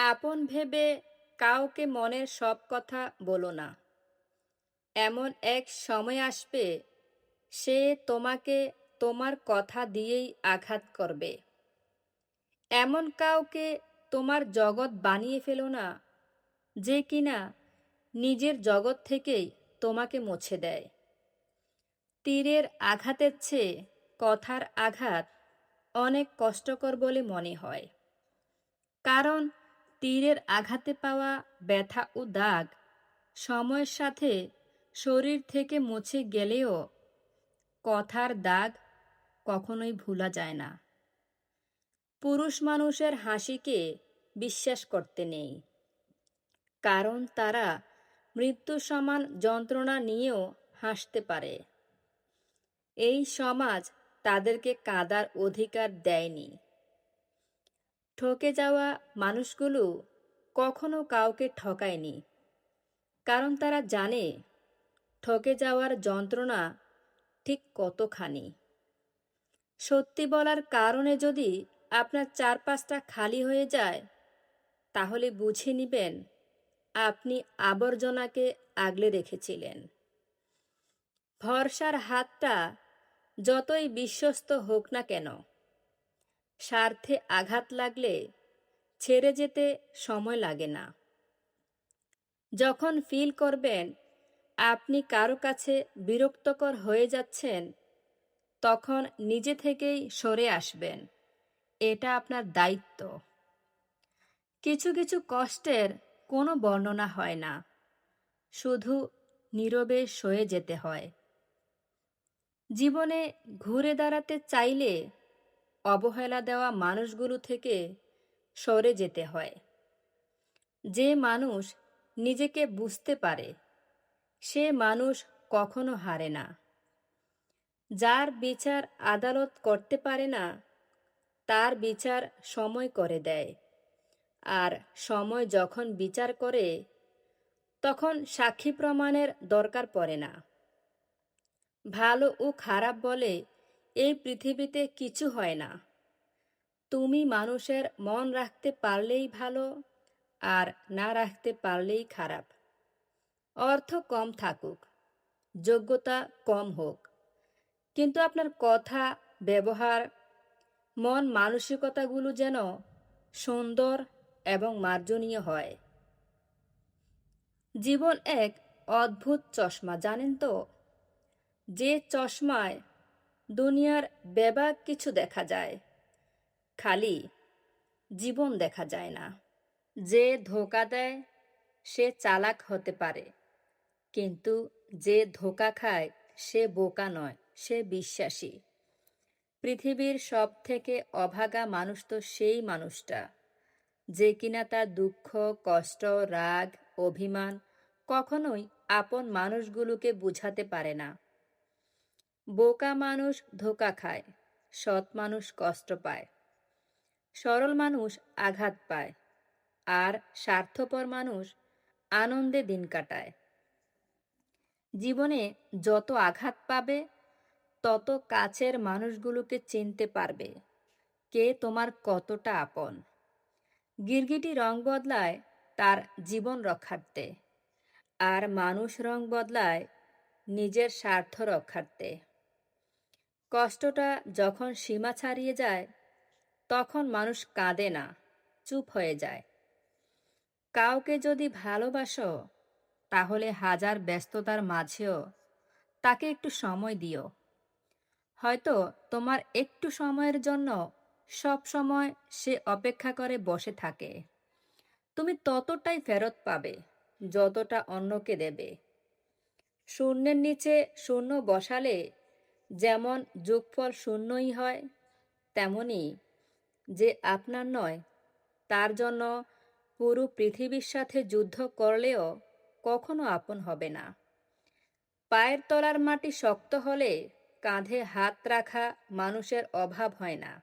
আপন ভেবে কাউকে মনের সব কথা বলো না। এমন এক সময় আসবে, সে তোমাকে তোমার কথা দিয়েই আঘাত করবে। এমন কাউকে তোমার জগৎ বানিয়ে ফেলো না, যে কিনা নিজের জগৎ থেকেই তোমাকে মুছে দেয়। তীরের আঘাতের চেয়ে কথার আঘাত অনেক কষ্টকর বলে মনে হয়। কারণ তীরের আঘাতে পাওয়া ব্যথা ও দাগ সময়ের সাথে শরীর থেকে মুছে গেলেও কথার দাগ কখনোই ভোলা যায় না। পুরুষ মানুষের হাসিকে বিশ্বাস করতে নেই। কারণ তারা মৃত্যু সমান যন্ত্রণা নিয়েও হাসতে পারে। এই সমাজ তাদেরকে কাদার অধিকার দেয়নি। ঠকে যাওয়া মানুষগুলো কখনো কাউকে ঠকায়নি। কারণ তারা জানে ঠকে যাওয়ার যন্ত্রণা ঠিক কতখানি। সত্যি বলার কারণে যদি আপনার চারপাশটা খালি হয়ে যায়, তাহলে বুঝে নিবেন আপনি আবর্জনাকে আগলে রেখেছিলেন। ভরসার হাতটা যতই বিশ্বস্ত হোক না কেন স্বার্থে আঘাত লাগলে ছেড়ে যেতে সময় লাগে না। যখন ফিল করবেন, আপনি কারও কাছে বিরক্তকর হয়ে যাচ্ছেন, তখন নিজে থেকেই সরে আসবেন। এটা আপনার দায়িত্ব। কিছু কিছু কষ্টের কোনো বর্ণনা হয় না। শুধু নীরবে সয়ে যেতে হয়। জীবনে ঘুরে দাঁড়াতে চাইলে অবহেলা দেওয়া মানুষগুলো থেকে সরে যেতে হয়। যে মানুষ নিজেকে বুঝতে পারে, সে মানুষ কখনো হারে না। যার বিচার আদালত করতে পারে না, তার বিচার সময় করে দেয়। আর সময় যখন বিচার করে, তখন সাক্ষী প্রমাণের দরকার পড়ে না। ভালো ও খারাপ বলে এই পৃথিবীতে কিছু হয় না। তুমি মানুষের মন রাখতে পারলেই ভালো আর না রাখতে পারলেই খারাপ। অর্থ কম থাকুক, যোগ্যতা কম হোক। কিন্তু আপনার কথা, ব্যবহার, মন মানসিকতাগুলো যেন সুন্দর এবং মার্জনীয় হয়। জীবন এক অদ্ভুত চশমা, জানেন তো? যে চশমায় দুনিয়ার বেবাক কিছু দেখা যায়। খালি জীবন দেখা যায় না। যে ধোকা দেয়, সে চালাক হতে পারে। কিন্তু যে ধোকা খায়, সে বোকা নয়, সে বিশ্বাসী। পৃথিবীর সব থেকে অভাগা মানুষ তো সেই মানুষটা, যে কিনা তার দুঃখ, কষ্ট, রাগ, অভিমান কখনোই আপন মানুষগুলোকে বুঝাতে পারে না। বোকা মানুষ ধোকা খায়, সৎ মানুষ কষ্ট পায়। সরল মানুষ আঘাত পায়, আর স্বার্থপর মানুষ আনন্দে দিন কাটায়। জীবনে যত আঘাত পাবে, তত কাছের মানুষগুলোকে চিনতে পারবে কে তোমার কতটা আপন। গিরগিটি রং বদলায় তার জীবন রক্ষার্থে, আর মানুষ রং বদলায় নিজের স্বার্থ রক্ষার্থে। কষ্টটা যখন সীমা ছাড়িয়ে যায়, তখন মানুষ কাঁদে না, চুপ হয়ে যায়। কাউকে যদি ভালোবাসো, তাহলে হাজার ব্যস্ততার মাঝেও তাকে একটু সময় দিও। হয়তো তোমার একটু সময়ের জন্য সব সময় সে অপেক্ষা করে বসে থাকে। তুমি ততটাই ফেরত পাবে, যতটা অন্যকে দেবে। শূন্যের নিচে শূন্য বসালে যেমন যোগফল শূন্যই হয়, তেমনি যে আপনার নয়, তার জন্য পুরো পৃথিবীর সাথে যুদ্ধ করলেও কখনো আপন হবে না। পায়ের তলার মাটি শক্ত হলে কাঁধে হাত রাখা মানুষের অভাব হয় না।